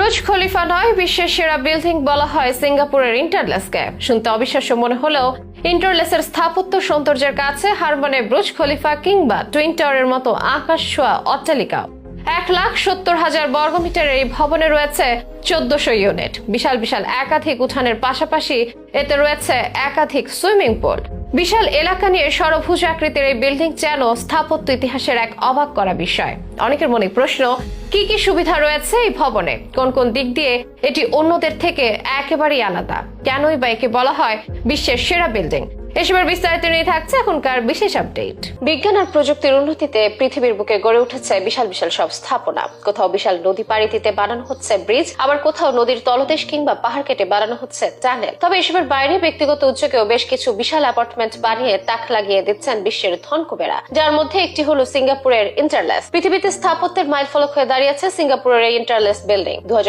রুজ খলিফা নয়, বিশ্বের সেরা বিল্ডিং বলা হয় সিঙ্গাপুরের ইন্টারলেসকে শুনতে অবিশ্বাস্য মনে হলেও ইন্টারলেসের স্থাপত্য সৌন্দর্যের কাছে হার মানে ব্রুজ খলিফা কিংবা টুইন টাওয়ারের মতো আকাশ ছোঁয়া অট্টালিকা। এক লাখ সত্তর হাজার বর্গমিটারের এই ভবনে রয়েছে চোদ্দশো ইউনিট। বিশাল বিশাল একাধিক উঠানের পাশাপাশি এতে রয়েছে একাধিক সুইমিং পুল। বিশাল এলাকা নিয়ে সরভুজ আকৃতির এই বিল্ডিং যেন স্থাপত্য ইতিহাসের এক অবাক করা বিষয়। অনেকের মনে প্রশ্ন কি কি সুবিধা রয়েছে এই ভবনে? কোন কোন দিক দিয়ে এটি অন্যদের থেকে একেবারেই আলাদা? কেনই বা একে বলা হয় বিশ্বের সেরা বিল্ডিং এসবের বিস্তারিত নিয়ে থাকছে এখনকার বিশেষ আপডেট। বিজ্ঞান আর প্রযুক্তির উন্নতিতে পৃথিবীর বুকে গড়ে উঠেছে বিশাল বিশাল সব স্থাপনা। কোথাও বিশাল নদী পাড়ি দিতে বানানো হচ্ছে ব্রিজ, আবার কোথাও নদীর তলদেশ কিংবা পাহাড় কেটে বানানো হচ্ছে টানেল। তবে এসবের বাইরে ব্যক্তিগত উদ্যোগেও বেশ কিছু বিশাল অ্যাপার্টমেন্ট বানিয়ে তাক লাগিয়ে দিচ্ছেন বিশ্বের ধনকুবেরা। যার মধ্যে একটি হলো সিঙ্গাপুরের ইন্টারলেস। পৃথিবীতে স্থাপত্যের মাইল ফলক হয়ে দাঁড়িয়েছে সিঙ্গাপুরের এই ইন্টারলেস বিল্ডিং। দু